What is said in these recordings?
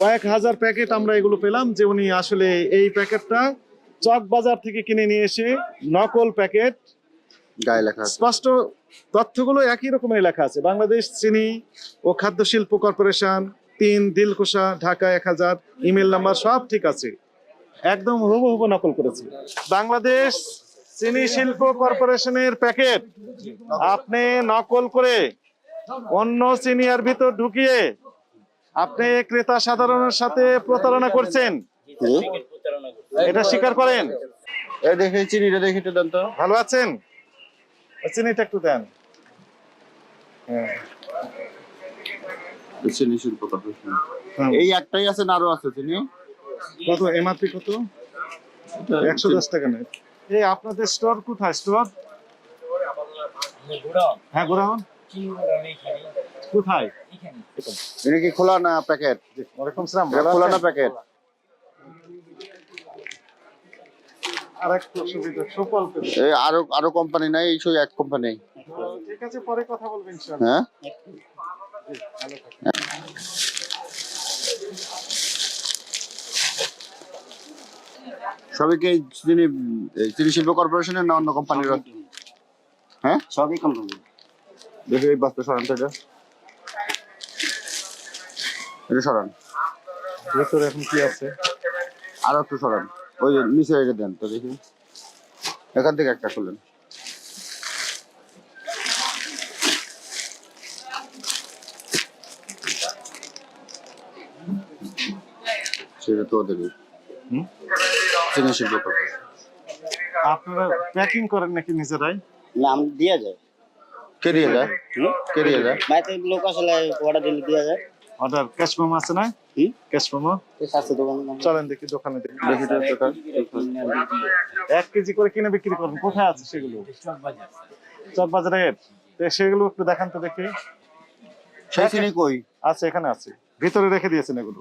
কয়েক হাজার প্যাকেট আমরা এগুলো পেলাম যে উনি আসলে এই প্যাকেটটা চক বাজার থেকে কিনে নিয়ে এসে নকল প্যাকেট। গায়ে লেখা স্পষ্ট তথ্যগুলো একই রকমের লেখা আছে। বাংলাদেশ চিনি ও খাদ্য শিল্প কর্পোরেশন তিন দিলকুশা ঢাকা এক হাজার ইমেল নাম্বার সব ঠিক আছে। একদম হুবহু নকল করেছে। বাংলাদেশ চিনি শিল্প কর্পোরেশনের প্যাকেট। আপনি নকল করে অন্য চিনিয়ার ভিতর ঢুকিয়ে আপনি ক্রেতা সাধারণের সাথে প্রতারণা করছেন? এটা স্বীকার করেন? এই দেখে চিনিটা দেখে একটু দেন তো। ভালো আছেন? চিনিটা একটু দেন। হ্যাঁ চিনি শিল্প কর্পোরেশন এই একটাই আছে না আরও আছে চিনি? কত এমআরপি কত? একশো দশ টাকা নেই। এই আপনাদের স্টোর কোথায় স্টোর? হ্যাঁ গোরাউন কোথায়? এটা কি খোলা না প্যাকেট? ওরকম সালাম। খোলা না প্যাকেট? আর একটু সুবিধা সুফল পেতে। এই আরও আরও কোম্পানি নাই এই শুধু এক কোম্পানি ঠিক আছে পরে কথা বলবেন হ্যাঁ? সবই কি চিনি শিল্প কর্পোরেশনের না অন্য কোম্পানির হ্যাঁ? সবই কোম্পানি দেখি এই বাস্তা সরান এটা সরান। ভেতরে এখন কি আছে? আরও একটু সরান। ওই যে নিচে এটা দেন তো দেখি। এখান থেকে একটা খুলেন। সেটা তো ওদেরই। হুম? চিনি শিল্প আপনারা প্যাকিং করেন নাকি নিজেরাই? নাম দিয়া যায় কে দিয়ে যায় কে দিয়ে যায় লোক আসলে অর্ডার দিলে দিয়া যায় অর্ডার ক্যাশ মেমো আছে না? কি? ক্যাশ মেমো চলেন দেখি দোকানে দেখি। এক কেজি করে কিনে বিক্রি করেন কোথায় আছে সেগুলো? চক বাজারে। সেগুলো একটু দেখান তো দেখি। সেই কই? আছে এখানে আছে। ভিতরে রেখে দিয়েছেন এগুলো।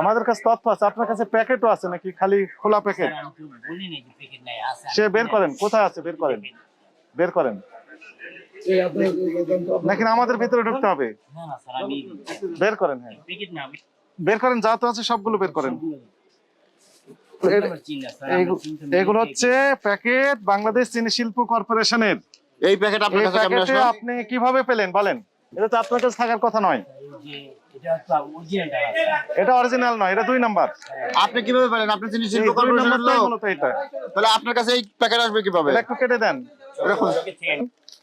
আমাদের কাছে তথ্য আছে। আপনার কাছে প্যাকেটও আছে নাকি? খালি খোলা প্যাকেট? সে বের করেন। কোথায় আছে? বের করেন। বের করেন। নাকি আমাদের ভিতরে ঢুকতে হবে? বের করেন হ্যাঁ। বের করেন যা তো আছে সবগুলো বের করেন। এগুলো হচ্ছে প্যাকেট বাংলাদেশ চিনি শিল্প কর্পোরেশনের। এই প্যাকেট আপনার কাছে কেমন আসলো? আপনি কীভাবে পেলেন বলেন? এটা তো আপনার কাছে থাকার কথা নয়। এটা অরিজিনাল নয় এটা দুই নাম্বার। আপনি কীভাবে পেলেন? আপনি চিনি শিল্প কর্পোরেশনের লোক। তাহলে আপনার কাছে এই প্যাকেট আসবে কীভাবে? এটা একটু কেটে দেন।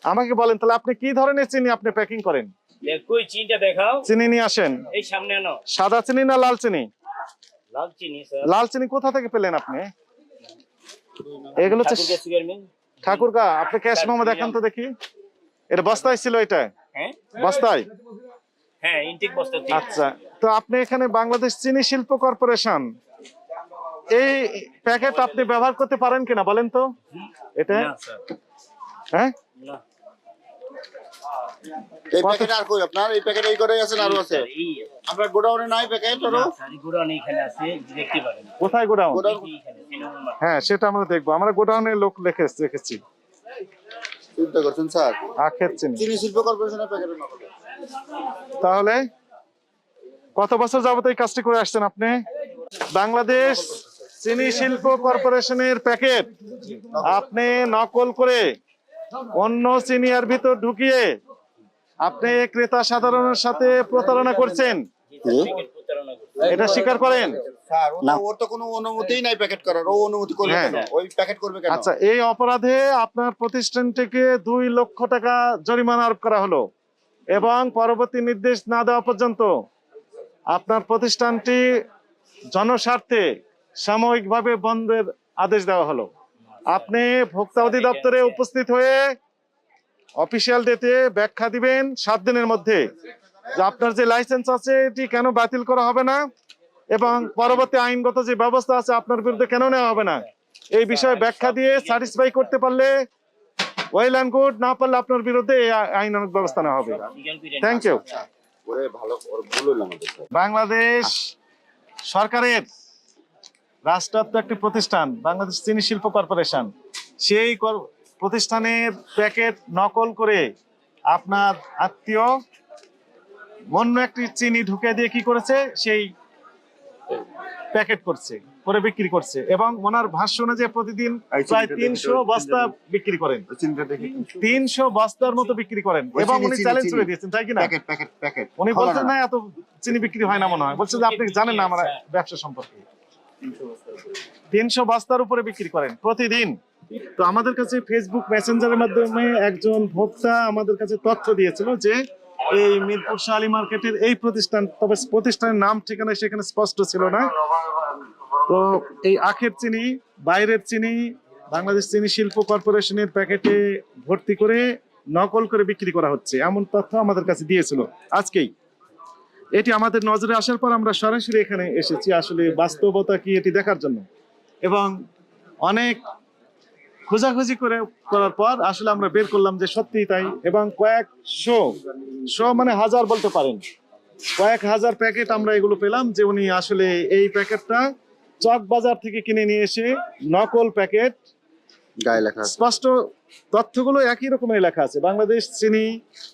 আমাকে বলেন তাহলে আপনি কি ধরনের চিনি আপনি প্যাকিং করেন? কই চিনিটা দেখাও? চিনি নিয়ে আসেন। এই সামনে আনো। সাদা চিনি না লাল চিনি? লাল চিনি স্যার লাল চিনি কোথা থেকে পেলেন আপনি? এগুলো হচ্ছে ঠাকুরগাঁ ঠাকুরগা আপনি ক্যাশ মেমো দেখান তো দেখি। এটা বস্তায় ছিল এটা? হ্যাঁ? বস্তায়? হ্যাঁ ইনটেক বস্তা আচ্ছা তো আপনি এখানে বাংলাদেশ চিনি শিল্প কর্পোরেশন এই প্যাকেট আপনি ব্যবহার করতে পারেন কিনা বলেন তো? এটা? হ্যাঁ? এই প্যাকেট আর কই আপনার? এই প্যাকেট এই করে আছে না আরও আছে? স্যার, এই আপনার গোডাউনে নাই প্যাকেট আরও গোডাউন এখানে আছে দেখতে পারেন। কোথায় গোডাউন? গোডাউন। হ্যাঁ সেটা আমরা দেখব। আমরা গোডাউনের লোক লিখে রেখেছি। চিন্তা করছেন স্যার? আখের চিনি চিনি শিল্প কর্পোরেশনের প্যাকেট তাহলে কত বছর যাবত এই কাজটি করে আসছেন আপনি? বাংলাদেশ চিনি শিল্প কর্পোরেশনের প্যাকেট আপনি নকল করে অন্য চিনিয়ার ভিতর ঢুকিয়ে আপনি ক্রেতা সাধারণের সাথে প্রতারণা করছেন। এটা স্বীকার করেন? ওর তো কোনো অনুমতিই নাই প্যাকেট করার। ও অনুমতি করবে হ্যাঁ। ওই প্যাকেট করবে কেন? আচ্ছা এই অপরাধে আপনার প্রতিষ্ঠানটিকে দুই লক্ষ টাকা জরিমানা আরোপ করা হলো এবং পরবর্তী নির্দেশ না দেওয়া পর্যন্ত আপনার প্রতিষ্ঠানটি জনস্বার্থে সাময়িকভাবে বন্ধের আদেশ দেওয়া হলো। আপনি ভোক্তা অধিদপ্তরে উপস্থিত হয়ে অফিসিয়াল ডেটে ব্যাখ্যা দিবেন সাত দিনের মধ্যে। যে আপনার যে লাইসেন্স আছে এটি কেন বাতিল করা হবে না? এবং পরবর্তী আইনগত যে ব্যবস্থা আছে আপনার বিরুদ্ধে কেন নেওয়া হবে না? এই বিষয়ে ব্যাখ্যা দিয়ে স্যাটিসফাই করতে পারলে ওয়েল অ্যান্ড গুড না পারলে আপনার বিরুদ্ধে এই আ- আইনানুগ ব্যবস্থা নেওয়া হবে। থ্যাংক ইউ ওরে ভালো ওর ভুল হলো আমাদের। স্যার বাংলাদেশ সরকারের রাষ্ট্রায়ত্ত একটি প্রতিষ্ঠান বাংলাদেশ চিনি শিল্প কর্পোরেশন। সেই প্রতিষ্ঠানের প্যাকেট নকল করে আপনার আত্মীয় অন্য একটি চিনি ঢুকে দিয়ে কি করেছে? সেই প্যাকেট করছে করে বিক্রি করছে এবং ওনার ভাষ্য অনুযায়ী প্রতিদিন প্রায় তিনশো বস্তা বিক্রি করেন। তিনশো বস্তার মতো বিক্রি করেন এবং উনি চ্যালেঞ্জ করে দিয়েছেন তাই কিনা প্যাকেট প্যাকেট প্যাকেট। উনি বলছেন না। এত চিনি বিক্রি হয় না মনে হয়। বলছেন যে আপনি জানেন না আমার ব্যবসা সম্পর্কে। তিনশো বস্তার উপরে বিক্রি। করেন প্রতিদিন? তো আমাদের কাছে ফেসবুক মেসেঞ্জারের মাধ্যমে একজন ভোক্তা আমাদের কাছে তথ্য দিয়েছিল যে এই মিরপুর শালি মার্কেটের এই প্রতিষ্ঠান, তবে প্রতিষ্ঠানের নাম, ঠিকানা সেখানে স্পষ্ট ছিল না। তো এই আখের চিনি, বাইরের চিনি, বাংলাদেশ চিনি শিল্প কর্পোরেশনের প্যাকেটে ভর্তি করে নকল করে বিক্রি করা হচ্ছে, এমন তথ্য আমাদের কাছে দিয়েছিল আজকেই। এটি আমাদের নজরে আসার পর আমরা সরাসরি এখানে এসেছি। আসলে বাস্তবতা কি এটি দেখার জন্য? এবং অনেক খোঁজাখুঁজি করে করার পর আসলে আমরা বের করলাম যে সত্যিই তাই। এবং কয়েকশো শো মানে হাজার বলতে পারেন। কয়েক হাজার প্যাকেট আমরা এগুলো পেলাম যে উনি আসলে এই প্যাকেটটা চক বাজার থেকে কিনে নিয়ে এসে নকল প্যাকেট গায়ে লেখা স্পষ্ট তথ্যগুলো একই রকমের লেখা আছে। বাংলাদেশ চিনি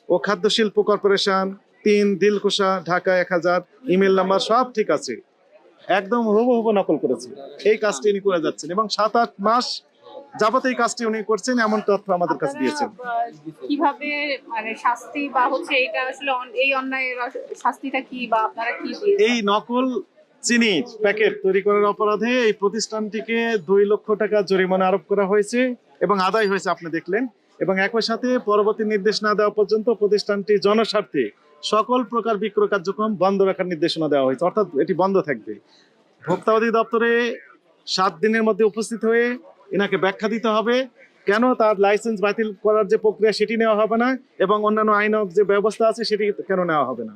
ও খাদ্য শিল্প কর্পোরেশন তিন দিলকুশা ঢাকা এক হাজার ইমেল নাম্বার সব ঠিক আছে। একদম হুবহু নকল করেছে। এই কাজটি উনি করে যাচ্ছেন এবং সাত আট মাস যাবত এই কাজটি উনি করছেন এমন তথ্য আমাদের কাছে দিয়েছেন। কীভাবে মানে শাস্তি বা হচ্ছে এটা আসলে এই অন্যায়ের শাস্তিটা কি বা আপনারা কি এই নকল চিনি প্যাকেট তৈরি করার অপরাধে এই প্রতিষ্ঠানটিকে দুই লক্ষ টাকা জরিমানা আরোপ করা হয়েছে এবং আদায় হয়েছে আপনি দেখলেন। এবং একই সাথে পরবর্তী নির্দেশ না দেওয়া পর্যন্ত প্রতিষ্ঠানটি জনস্বার্থে সকল প্রকার বিক্রয় কার্যক্রম বন্ধ রাখার নির্দেশনা দেওয়া হয়েছে। অর্থাৎ এটি বন্ধ থাকবে। ভোক্তা অধিদপ্তরে সাত দিনের মধ্যে উপস্থিত হয়ে এনাকে ব্যাখ্যা দিতে হবে, কেন তার লাইসেন্স বাতিল করার যে প্রক্রিয়া সেটি নেওয়া হবে না এবং অন্যান্য আইনক যে ব্যবস্থা আছে সেটি কেন নেওয়া হবে না।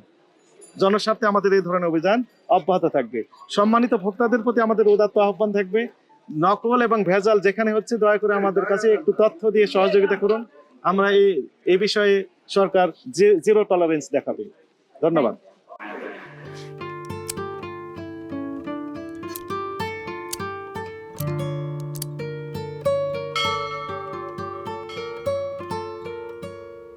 জনস্বার্থে আমাদের এই ধরনের অভিযান অব্যাহত থাকবে। সম্মানিত ভোক্তাদের প্রতি আমাদের উদাত্ত আহ্বান থাকবে। নকল এবং ভেজাল যেখানে হচ্ছে, দয়া করে আমাদের কাছে একটু তথ্য দিয়ে সহযোগিতা করুন। আমরা এই বিষয়ে সরকার জিরো টলারেন্স দেখাবে। ধন্যবাদ।